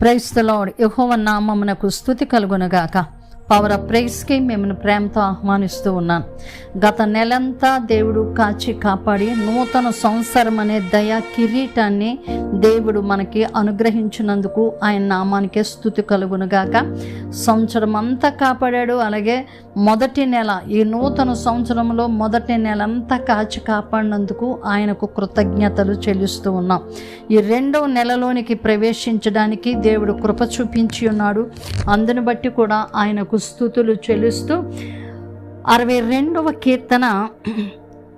Praise the Lord యహోవ నామమునకు స్థుతి కలుగునగాక. పవర్ ఆఫ్ ప్రైస్కి మిమ్మల్ని ప్రేమతో ఆహ్వానిస్తూ ఉన్నాను గత నెలంతా దేవుడు కాచి కాపాడి నూతన సంవత్సరం అనే దయా కిరీటాన్ని దేవుడు మనకి అనుగ్రహించినందుకు ఆయన నామానికే స్థుతి కలుగునుగాక. సంవత్సరం అంతా కాపాడాడు. అలాగే మొదటి నెల ఈ నూతన సంవత్సరంలో మొదటి నెల అంతా కాచి కాపాడినందుకు ఆయనకు కృతజ్ఞతలు చెల్లిస్తూ ఉన్నాం. ఈ రెండవ నెలలోనికి ప్రవేశించడానికి దేవుడు కృప చూపించి ఉన్నాడు. అందుని బట్టి కూడా ఆయనకు స్థుతులు చెల్లిస్తూ అరవై రెండవ కీర్తన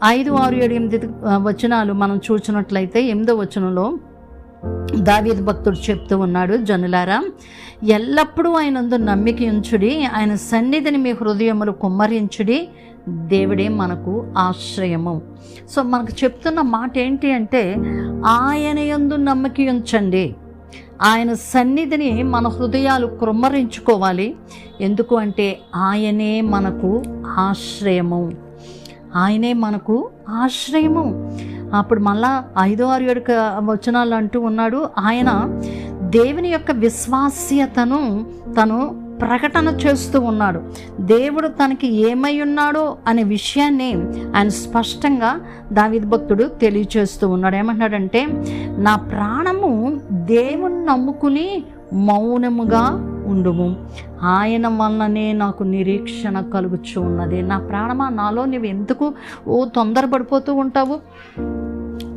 ఐదు ఆరు ఏడు ఎనిమిది వచనాలు మనం చూసినట్లయితే ఎనిమిదో వచనంలో దావీద్ భక్తుడు చెప్తూ ఉన్నాడు జనులారా ఎల్లప్పుడూ ఆయనందు నమ్మిక ఉంచుడి ఆయన సన్నిధిని మీ హృదయములు కుమ్మరించుడి దేవుడే మనకు ఆశ్రయము. సో మనకు చెప్తున్న మాట ఏంటి అంటే ఆయన యందు నమ్మకి ఉంచండి. ఆయన సన్నిధిని మన హృదయాలు కృమ్మరించుకోవాలి. ఎందుకు అంటే ఆయనే మనకు ఆశ్రయము. ఆయనే మనకు ఆశ్రయము. అప్పుడు మళ్ళా ఐదో ఆరు ఏడు వచనాలు అంటూ ఉన్నాడు. ఆయన దేవుని యొక్క విశ్వాస్యతను తను ప్రకటన చేస్తూ ఉన్నాడు. దేవుడు తనకి ఏమై ఉన్నాడో అనే విషయాన్ని ఆయన స్పష్టంగా దావిద్ భక్తుడు తెలియచేస్తూ ఉన్నాడు. ఏమంటున్నాడంటే నా ప్రాణము దేవుని నమ్ముకుని మౌనముగా ఉండుము. ఆయన వలననే నాకు నిరీక్షణ కలుగుచూ ఉన్నది నా ప్రాణమా నాలో నువ్వు ఎందుకు ఓ తొందరపడిపోతూ ఉంటావు?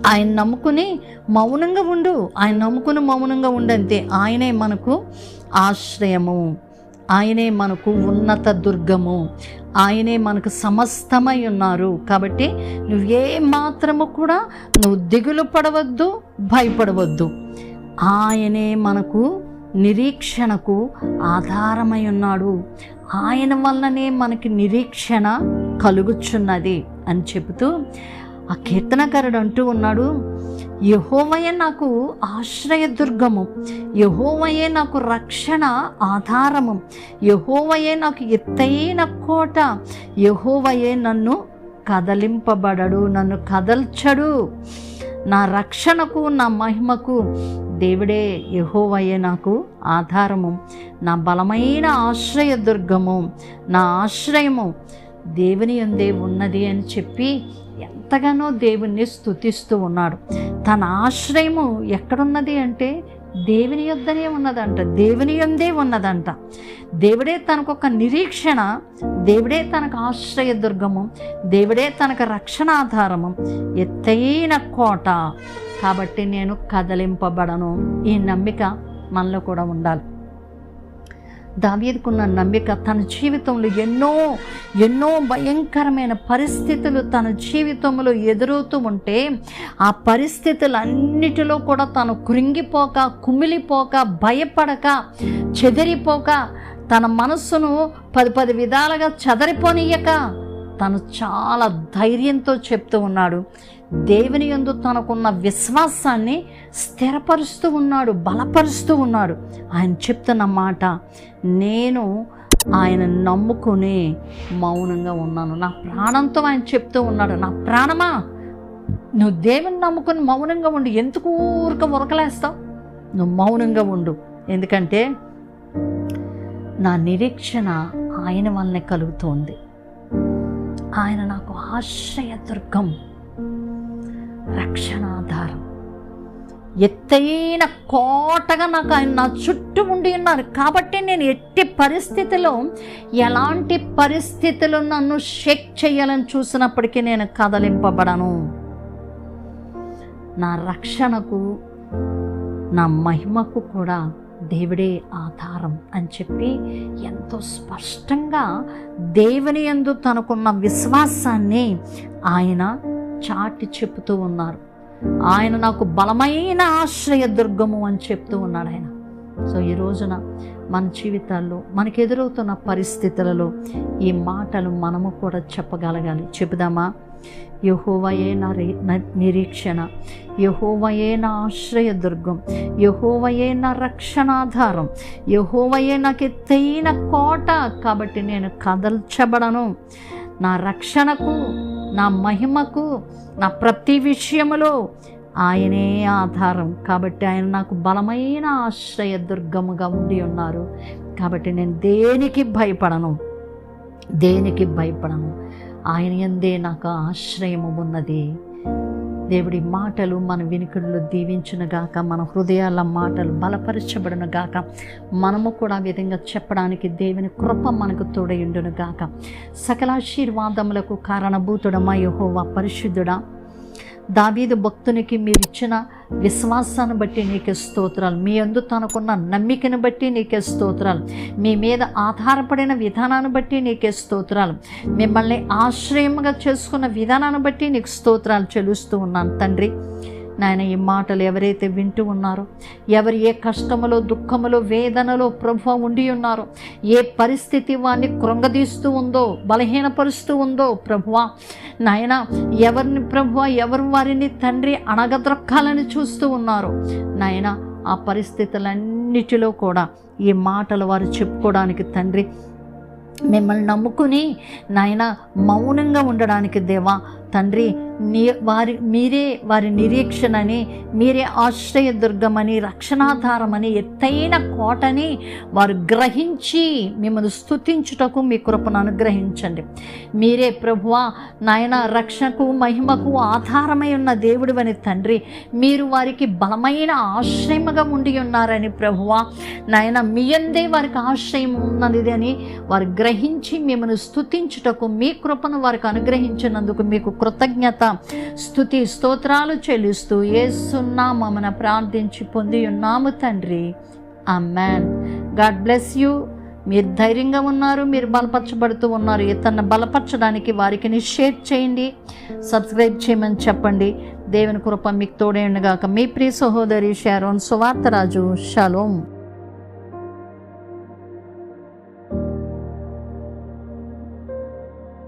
ఆయన నమ్ముకుని మౌనంగా ఉండు. ఆయన నమ్ముకుని మౌనంగా ఉండంతే ఆయనే మనకు ఆశ్రయము. ఆయనే మనకు ఉన్నత దుర్గము. ఆయనే మనకు సమస్తమై ఉన్నారు. కాబట్టి నువ్వు మాత్రము కూడా నువ్వు దిగులు పడవద్దు భయపడవద్దు. ఆయనే మనకు నిరీక్షణకు ఆధారమై ఉన్నాడు. ఆయన వల్లనే మనకి నిరీక్షణ కలుగుచున్నది అని చెబుతూ ఆ కీర్తనకారుడు అంటూ ఉన్నాడు యహోవయే నాకు ఆశ్రయదుర్గము. యహోవయే నాకు రక్షణ ఆధారము. యహోవయే నాకు ఎత్తైన కోట. యహోవయే నన్ను కదలింపబడడు నన్ను కదల్చడు. నా రక్షణకు నా మహిమకు దేవుడే యహోవయే నాకు ఆధారము. నా బలమైన ఆశ్రయదుర్గము నా ఆశ్రయము దేవుని ఎందే ఉన్నది అని చెప్పి ఎంతగానో దేవుణ్ణి స్తుతిస్తూ ఉన్నాడు. తన ఆశ్రయము ఎక్కడున్నది అంటే దేవుని యొద్దనే ఉన్నదంట దేవుని యొందే ఉన్నదంట. దేవుడే తనకు ఒక నిరీక్షణ దేవుడే తనకు ఆశ్రయదుర్గము దేవుడే తనకు రక్షణాధారము. ఎత్తైన కోట. కాబట్టి నేను కదలింపబడను. ఈ నమ్మిక మనలో కూడా ఉండాలి. దావీదుకున్న నమ్మిక తన జీవితంలో ఎన్నో ఎన్నో భయంకరమైన పరిస్థితులు తన జీవితంలో ఎదురవుతూ ఉంటే ఆ పరిస్థితులన్నిటిలో కూడా తను కృంగిపోక కుమిలిపోక భయపడక చెదిరిపోక తన మనస్సును పది పది విధాలుగా చెదరిపోనీయక తను చాలా ధైర్యంతో చెప్తూ ఉన్నాడు. దేవుని యందు తనకున్న విశ్వాసాన్ని స్థిరపరుస్తూ ఉన్నాడు బలపరుస్తూ ఉన్నాడు. ఆయన చెప్తున్న మాట నేను ఆయన నమ్ముకుని మౌనంగా ఉన్నాను. నా ప్రాణంతో ఆయన చెప్తూ ఉన్నాడు. నా ప్రాణమా? నువ్వు దేవుని నమ్ముకుని మౌనంగా ఉండు. ఎందుకు ఊరిక ఉరకలేస్తావు? నువ్వు మౌనంగా ఉండు. ఎందుకంటే నా నిరీక్షణ ఆయన వల్లనే కలుగుతోంది. ఆయన నాకు ఆశ్రయదుర్గం. రక్షణాధారం. ఎత్తైన కోటగా నాకు ఆయన నా చుట్టూ ఉండి ఉన్నారు. కాబట్టి నేను ఎట్టి పరిస్థితిలో ఎలాంటి పరిస్థితులు నన్ను షేక్ చేయాలని చూసినప్పటికీ నేను కదలింపబడను. నా రక్షణకు నా మహిమకు కూడా దేవుడే ఆధారం అని చెప్పి ఎంతో స్పష్టంగా దేవుని యందు తనకున్న విశ్వాసాన్ని ఆయన చాటి చెప్తూ ఉన్నారు. ఆయన నాకు బలమైన ఆశ్రయదుర్గము అని చెప్తూ ఉన్నాడు ఆయన. సో ఈ రోజున మన జీవితాల్లో మనకు ఎదురవుతున్న పరిస్థితులలో ఈ మాటలు మనము కూడా చెప్పగలగాలి. చెబుదామా? యహోవయే నా నిరీక్షణ. యహోవయే నా ఆశ్రయదుర్గం యహోవయే నా రక్షణాధారం. యహోవయే నాకు ఎత్తైన కోట. కాబట్టి నేను కదల్చబడను. నా రక్షణకు నా మహిమకు నా ప్రతి విషయములో ఆయనే ఆధారం. కాబట్టి ఆయన నాకు బలమైన ఆశ్రయ దుర్గముగా ఉండి ఉన్నారు. కాబట్టి నేను దేనికి భయపడను? దేనికి భయపడను? ఆయన ఎందే నాకు ఆశ్రయము ఉన్నది దేవుడి మాటలు మన వినికిడులు దీవించునుగాక మన హృదయాల మాటలు బలపరచబడును గాక. మనము కూడా ఆ విధంగా చెప్పడానికి దేవుని కృప మనకు తోడయుండును గాక. సకలాశీర్వాదములకు కారణభూతుడమా యహోవా పరిశుద్ధుడా. దావీదు భక్తునికి మీరు ఇచ్చిన విశ్వాసాన్ని బట్టి నీకే స్తోత్రాలు. మీ అందు తనకున్న నమ్మికను బట్టి నీకే స్తోత్రాలు. మీ మీద ఆధారపడిన విధానాన్ని బట్టి నీకే స్తోత్రాలు. మిమ్మల్ని ఆశ్రయంగా చేసుకున్న విధానాన్ని బట్టి నీకు స్తోత్రాలు చెలుస్తూ ఉన్నాను తండ్రి. నాయన ఈ మాటలు ఎవరైతే వింటూ ఉన్నారో ఎవరు ఏ కష్టములో దుఃఖములో వేదనలో ప్రభు ఉండి ఉన్నారో ఏ పరిస్థితి వారిని కృంగదీస్తూ ఉందో బలహీనపరుస్తూ ఉందో ప్రభువా నాయన ఎవరిని ప్రభువ ఎవరు వారిని తండ్రి అణగద్రొక్కాలని చూస్తూ ఉన్నారు నాయన ఆ పరిస్థితులన్నిటిలో కూడా ఈ మాటలు వారు చెప్పుకోవడానికి తండ్రి మిమ్మల్ని నమ్ముకుని నాయన మౌనంగా ఉండడానికి దేవా తండ్రి వారి మీరే వారి నిరీక్షణని మీరే ఆశ్రయ దుర్గమని రక్షణాధారమని ఎత్తైన కోటని వారు గ్రహించి మిమ్మల్ని స్థుతించుటకు మీ కృపను అనుగ్రహించండి. మీరే ప్రభువా నాయన రక్షణకు మహిమకు ఆధారమై ఉన్న దేవుడివని తండ్రి మీరు వారికి బలమైన ఆశ్రయముగా ఉండి ఉన్నారని ప్రభువా నాయన మీ అందే వారికి ఆశ్రయం ఉన్నది అని వారు గ్రహించి మిమ్మల్ని స్థుతించుటకు మీ కృపను వారికి అనుగ్రహించినందుకు మీకు కృతజ్ఞత స్థుతి స్తోత్రాలు చెల్లిస్తూ ఏసున్నామన ప్రార్థించి పొంది ఉన్నాము తండ్రి. అమ్మాన్ గాడ్ బ్లెస్ యూ మీరు ధైర్యంగా ఉన్నారు మీరు బలపరచబడుతూ ఉన్నారు. ఇతన్ని బలపరచడానికి వారికి షేర్ చేయండి. సబ్స్క్రైబ్ చేయమని చెప్పండి. దేవుని కృప మీకు తోడేయండిగాక మీ ప్రియ సహోదరి షారోన్ సువార్తరాజు షలోం